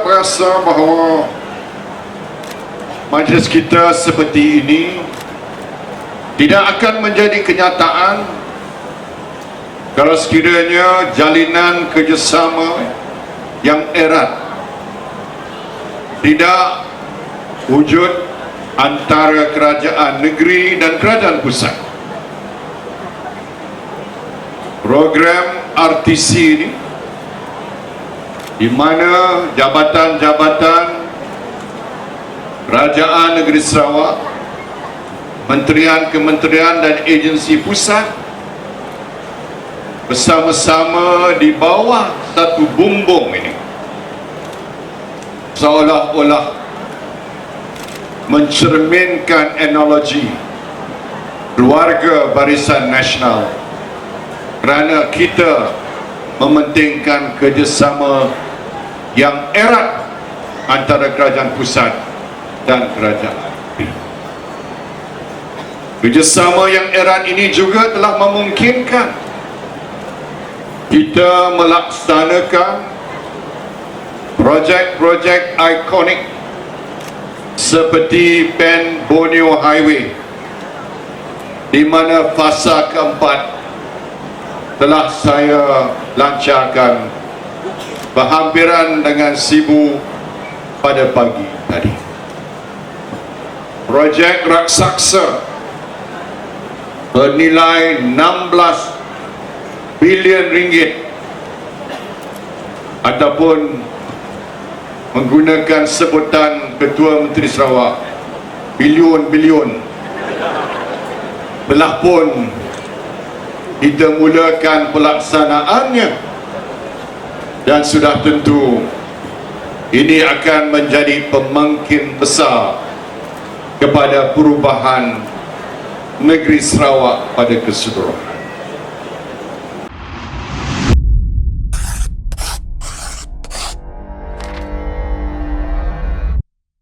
rasa bahawa majlis kita seperti ini tidak akan menjadi kenyataan kalau sekiranya jalinan kerjasama yang erat tidak wujud antara kerajaan negeri dan kerajaan pusat. Program RTC ini di mana jabatan-jabatan Kerajaan Negeri Sarawak, kementerian-kementerian dan agensi pusat bersama-sama di bawah satu bumbung ini seolah-olah mencerminkan analogi keluarga barisan nasional kerana kita mementingkan kerjasama yang erat antara kerajaan pusat dan kerajaan. Kerjasama yang erat ini juga telah memungkinkan kita melaksanakan projek-projek ikonik seperti Pen Borneo Highway di mana fasa keempat telah saya lancarkan berhampiran dengan Sibu pada pagi tadi. Projek raksasa bernilai 16 bilion ringgit ataupun menggunakan sebutan Ketua Menteri Sarawak bilion-bilion telah pun kita mulakan pelaksanaannya dan sudah tentu ini akan menjadi pemangkin besar kepada perubahan negeri Sarawak pada keseluruhan.